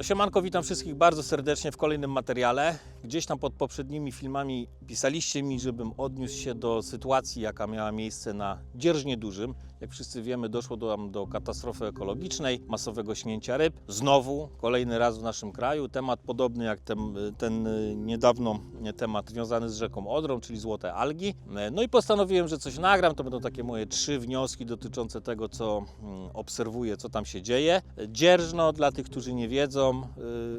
No siemanko, witam wszystkich bardzo serdecznie w kolejnym materiale. Gdzieś tam pod poprzednimi filmami pisaliście mi, żebym odniósł się do sytuacji, jaka miała miejsce na Dzierżnie Dużym. Jak wszyscy wiemy, doszło do, tam do katastrofy ekologicznej, masowego śnięcia ryb. Znowu, kolejny raz w naszym kraju. Temat podobny jak ten, ten y, niedawno nie, temat związany z rzeką Odrą, czyli złote algi. E, No i postanowiłem, że coś nagram. To będą takie moje trzy wnioski dotyczące tego, co mm, obserwuję, co tam się dzieje. Dzierżno, dla tych, którzy nie wiedzą, y,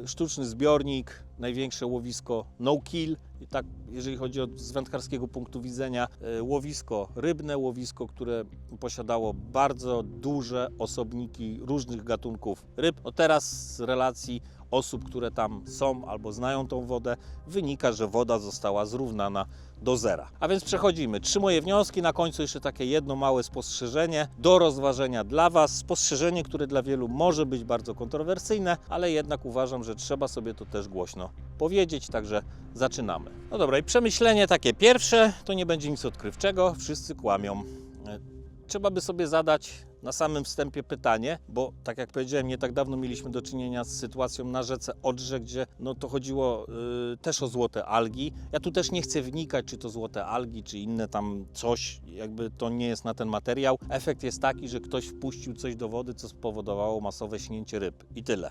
sztuczny zbiornik, największe łowisko no kill. I tak, jeżeli chodzi o z wędkarskiego punktu widzenia, y, łowisko rybne, łowisko, które posiadało bardzo duże osobniki różnych gatunków ryb. No teraz z relacji osób, które tam są albo znają tą wodę, wynika, że woda została zrównana do zera. A więc przechodzimy. Trzy moje wnioski, na końcu jeszcze takie jedno małe spostrzeżenie do rozważenia dla Was. Spostrzeżenie, które dla wielu może być bardzo kontrowersyjne, ale jednak uważam, że trzeba sobie to też głośno powiedzieć, także zaczynamy. No dobra, i przemyślenie takie pierwsze, to nie będzie nic odkrywczego, wszyscy kłamią. E, Trzeba by sobie zadać na samym wstępie pytanie, bo tak jak powiedziałem, nie tak dawno mieliśmy do czynienia z sytuacją na rzece Odrze, gdzie no to chodziło y, też o złote algi. Ja tu też nie chcę wnikać, czy to złote algi, czy inne tam coś, jakby to nie jest na ten materiał. Efekt jest taki, że ktoś wpuścił coś do wody, co spowodowało masowe śnięcie ryb i tyle.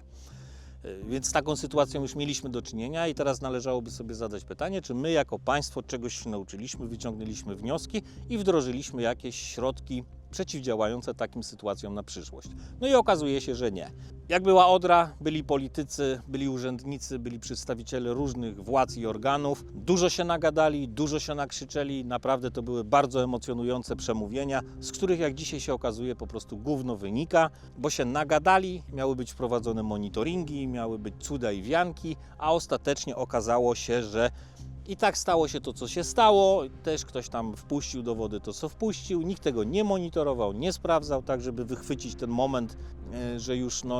Y, Więc z taką sytuacją już mieliśmy do czynienia i teraz należałoby sobie zadać pytanie, czy my jako państwo czegoś się nauczyliśmy, wyciągnęliśmy wnioski i wdrożyliśmy jakieś środki przeciwdziałające takim sytuacjom na przyszłość. No i okazuje się, że nie. Jak była Odra, byli politycy, byli urzędnicy, byli przedstawiciele różnych władz i organów. Dużo się nagadali, dużo się nakrzyczeli. Naprawdę to były bardzo emocjonujące przemówienia, z których jak dzisiaj się okazuje po prostu gówno wynika, bo się nagadali, miały być wprowadzone monitoringi, miały być cuda i wianki, a ostatecznie okazało się, że i tak stało się to, co się stało. Też ktoś tam wpuścił do wody to, co wpuścił. Nikt tego nie monitorował, nie sprawdzał, tak żeby wychwycić ten moment, e, że już no,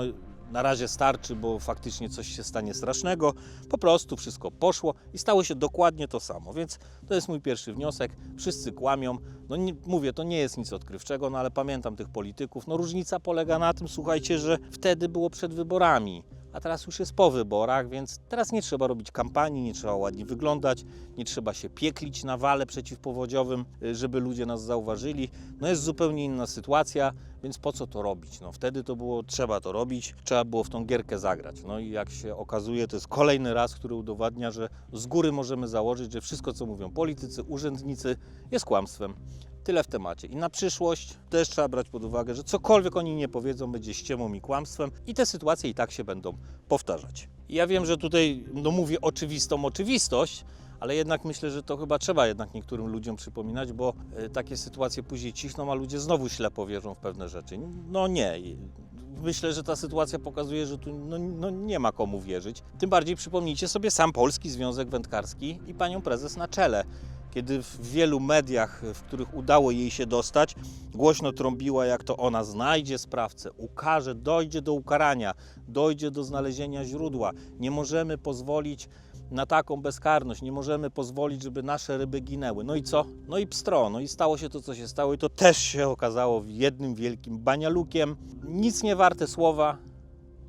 na razie starczy, bo faktycznie coś się stanie strasznego. Po prostu wszystko poszło i stało się dokładnie to samo. Więc to jest mój pierwszy wniosek. Wszyscy kłamią. No nie, mówię, to nie jest nic odkrywczego, no ale pamiętam tych polityków. No różnica polega na tym, słuchajcie, że wtedy było przed wyborami a teraz już jest po wyborach, więc teraz nie trzeba robić kampanii, nie trzeba ładnie wyglądać, nie trzeba się pieklić na wale przeciwpowodziowym, y, żeby ludzie nas zauważyli. No jest zupełnie inna sytuacja, więc po co to robić? No wtedy to było, trzeba to robić, trzeba było w tą gierkę zagrać. No i jak się okazuje, to jest kolejny raz, który udowadnia, że z góry możemy założyć, że wszystko, co mówią politycy, urzędnicy, jest kłamstwem. Tyle w temacie. I na przyszłość też trzeba brać pod uwagę, że cokolwiek oni nie powiedzą, będzie ściemą i kłamstwem, i te sytuacje i tak się będą powtarzać. Ja wiem, że tutaj no, mówię oczywistą oczywistość, ale jednak myślę, że to chyba trzeba jednak niektórym ludziom przypominać, bo e, takie sytuacje później cichną, a ludzie znowu ślepo wierzą w pewne rzeczy. No nie. Myślę, że ta sytuacja pokazuje, że tu no, no nie ma komu wierzyć. Tym bardziej przypomnijcie sobie sam Polski Związek Wędkarski i panią prezes na czele kiedy w wielu mediach, w których udało jej się dostać, głośno trąbiła, jak to ona znajdzie sprawcę, ukaże, dojdzie do ukarania, dojdzie do znalezienia źródła. Nie możemy pozwolić na taką bezkarność, nie możemy pozwolić, żeby nasze ryby ginęły. No i co? No i pstro, no i stało się to, co się stało i to też się okazało jednym wielkim banialukiem. Nic nie warte słowa,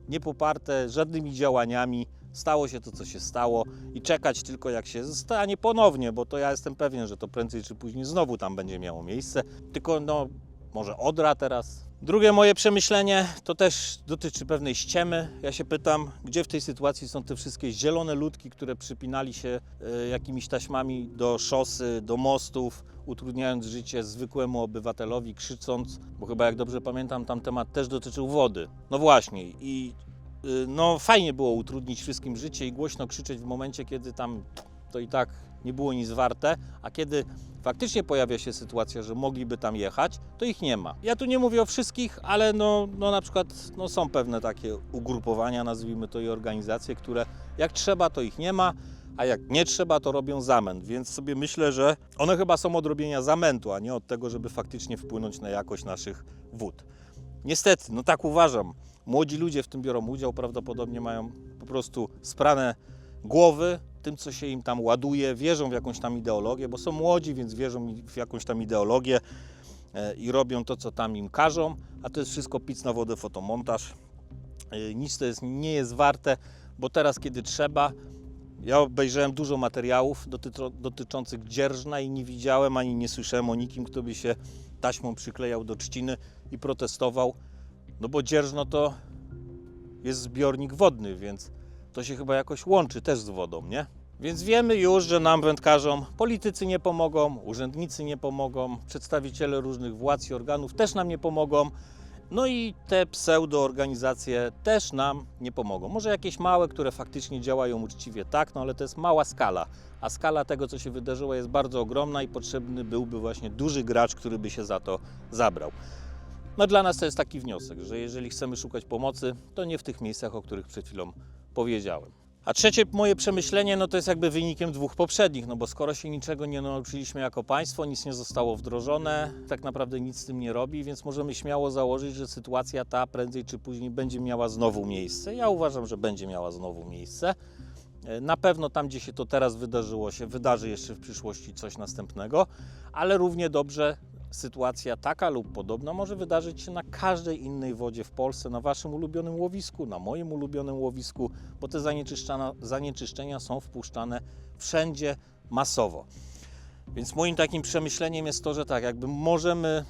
nie poparte żadnymi działaniami. Stało się to, co się stało i czekać tylko jak się stanie ponownie, bo to ja jestem pewien, że to prędzej czy później znowu tam będzie miało miejsce. Tylko no, może Odra teraz. Drugie moje przemyślenie to też dotyczy pewnej ściemy. Ja się pytam, gdzie w tej sytuacji są te wszystkie zielone ludki, które przypinali się e, jakimiś taśmami do szosy, do mostów, utrudniając życie zwykłemu obywatelowi, krzycząc, bo chyba jak dobrze pamiętam, tam temat też dotyczył wody. No właśnie i y, no fajnie było utrudnić wszystkim życie i głośno krzyczeć w momencie, kiedy tam to i tak nie było nic warte, a kiedy faktycznie pojawia się sytuacja, że mogliby tam jechać, to ich nie ma. Ja tu nie mówię o wszystkich, ale no, no na przykład no są pewne takie ugrupowania, nazwijmy to i organizacje, które jak trzeba, to ich nie ma, a jak nie trzeba, to robią zamęt, więc sobie myślę, że one chyba są od robienia zamętu, a nie od tego, żeby faktycznie wpłynąć na jakość naszych wód. Niestety, no tak uważam. Młodzi ludzie w tym biorą udział, prawdopodobnie mają po prostu sprane głowy tym, co się im tam ładuje, wierzą w jakąś tam ideologię, bo są młodzi, więc wierzą w jakąś tam ideologię e, i robią to, co tam im każą, a to jest wszystko pic na wodę, fotomontaż. y, nic to jest, nie jest warte, bo teraz, kiedy trzeba, ja obejrzałem dużo materiałów dotyczących dzierżna i nie widziałem ani nie słyszałem o nikim, kto by się taśmą przyklejał do trzciny i protestował, no bo dzierżno to jest zbiornik wodny, więc to się chyba jakoś łączy też z wodą, nie? Więc wiemy już, że nam wędkarzom politycy nie pomogą, urzędnicy nie pomogą, przedstawiciele różnych władz i organów też nam nie pomogą. No i te pseudoorganizacje też nam nie pomogą. Może jakieś małe, które faktycznie działają uczciwie, tak, no ale to jest mała skala. A skala tego, co się wydarzyło, jest bardzo ogromna i potrzebny byłby właśnie duży gracz, który by się za to zabrał. No dla nas to jest taki wniosek, że jeżeli chcemy szukać pomocy, to nie w tych miejscach, o których przed chwilą powiedziałem. A trzecie moje przemyślenie, no to jest jakby wynikiem dwóch poprzednich, no bo skoro się niczego nie nauczyliśmy jako państwo, nic nie zostało wdrożone, tak naprawdę nic z tym nie robi, więc możemy śmiało założyć, że sytuacja ta prędzej czy później będzie miała znowu miejsce. Ja uważam, że będzie miała znowu miejsce. E, Na pewno tam, gdzie się to teraz wydarzyło, się wydarzy jeszcze w przyszłości coś następnego, ale równie dobrze sytuacja taka lub podobna może wydarzyć się na każdej innej wodzie w Polsce, na Waszym ulubionym łowisku, na moim ulubionym łowisku, bo te zanieczyszczenia, są wpuszczane wszędzie masowo. Więc moim takim przemyśleniem jest to, że tak, jakby możemy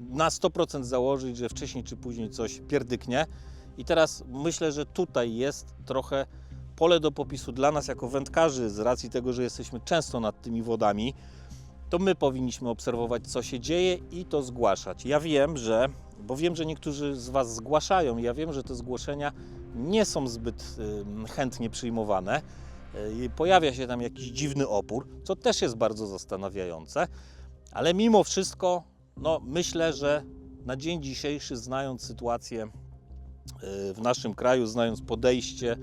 na 100% założyć, że wcześniej czy później coś pierdyknie. I teraz myślę, że tutaj jest trochę pole do popisu dla nas jako wędkarzy, z racji tego, że jesteśmy często nad tymi wodami, to my powinniśmy obserwować, co się dzieje i to zgłaszać. Ja wiem, że, bo wiem, że niektórzy z Was zgłaszają, ja wiem, że te zgłoszenia nie są zbyt chętnie przyjmowane. Y, pojawia się tam jakiś dziwny opór, co też jest bardzo zastanawiające, ale mimo wszystko, no, myślę, że na dzień dzisiejszy, znając sytuację y, w naszym kraju, znając podejście,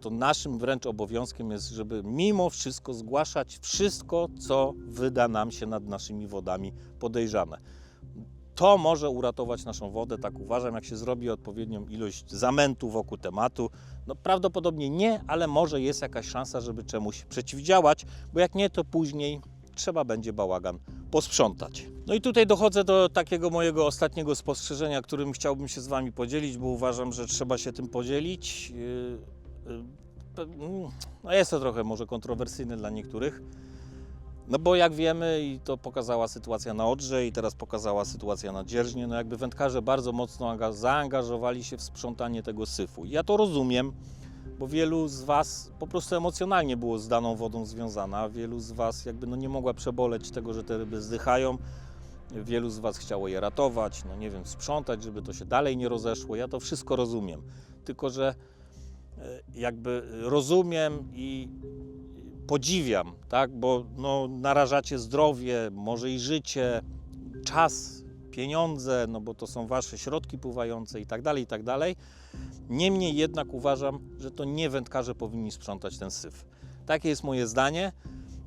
to naszym wręcz obowiązkiem jest, żeby mimo wszystko zgłaszać wszystko, co wyda nam się nad naszymi wodami podejrzane. To może uratować naszą wodę, tak uważam, jak się zrobi odpowiednią ilość zamętu wokół tematu. No prawdopodobnie nie, ale może jest jakaś szansa, żeby czemuś przeciwdziałać, bo jak nie, to później trzeba będzie bałagan posprzątać. No i tutaj dochodzę do takiego mojego ostatniego spostrzeżenia, którym chciałbym się z Wami podzielić, bo uważam, że trzeba się tym podzielić. No jest to trochę może kontrowersyjne dla niektórych. No bo jak wiemy, i to pokazała sytuacja na Odrze i teraz pokazała sytuacja na Dzierżnie, no jakby wędkarze bardzo mocno anga- zaangażowali się w sprzątanie tego syfu. Ja to rozumiem, bo wielu z Was po prostu emocjonalnie było z daną wodą związana. Wielu z Was jakby no nie mogła przeboleć tego, że te ryby zdychają. Wielu z Was chciało je ratować, no nie wiem, sprzątać, żeby to się dalej nie rozeszło. Ja to wszystko rozumiem. Tylko, że jakby rozumiem i podziwiam, tak? bo no, narażacie zdrowie, może i życie, czas, pieniądze, no bo to są wasze środki pływające i tak dalej, i tak dalej. Niemniej jednak uważam, że to nie wędkarze powinni sprzątać ten syf. Takie jest moje zdanie.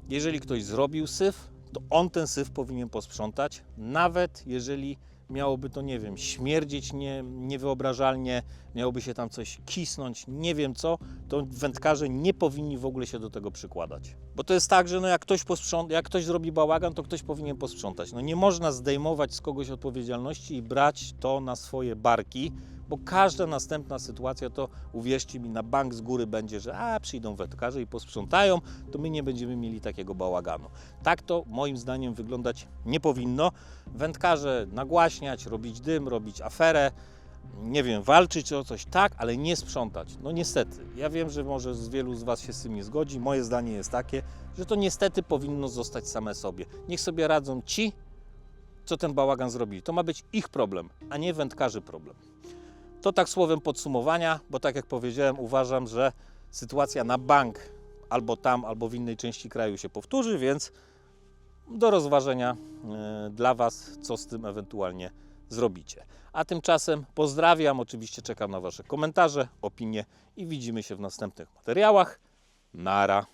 Jeżeli ktoś zrobił syf, to on ten syf powinien posprzątać, nawet jeżeli miałoby to, nie wiem, śmierdzieć nie, niewyobrażalnie, miałoby się tam coś kisnąć, nie wiem co, to wędkarze nie powinni w ogóle się do tego przykładać. Bo to jest tak, że no jak, ktoś jak ktoś zrobi bałagan, to ktoś powinien posprzątać. No nie można zdejmować z kogoś odpowiedzialności i brać to na swoje barki, bo każda następna sytuacja to, uwierzcie mi, na bank z góry będzie, że a, przyjdą wędkarze i posprzątają, to my nie będziemy mieli takiego bałaganu. Tak to moim zdaniem wyglądać nie powinno. Wędkarze nagłaśniać, robić dym, robić aferę, nie wiem, walczyć o coś, tak, ale nie sprzątać. No niestety, ja wiem, że może z wielu z Was się z tym nie zgodzi. Moje zdanie jest takie, że to niestety powinno zostać same sobie. Niech sobie radzą ci, co ten bałagan zrobili. To ma być ich problem, a nie wędkarzy problem. To tak słowem podsumowania, bo tak jak powiedziałem, uważam, że sytuacja na bank albo tam, albo w innej części kraju się powtórzy, więc do rozważenia e, dla Was, co z tym ewentualnie zrobicie. A tymczasem pozdrawiam, oczywiście czekam na Wasze komentarze, opinie i widzimy się w następnych materiałach. Nara.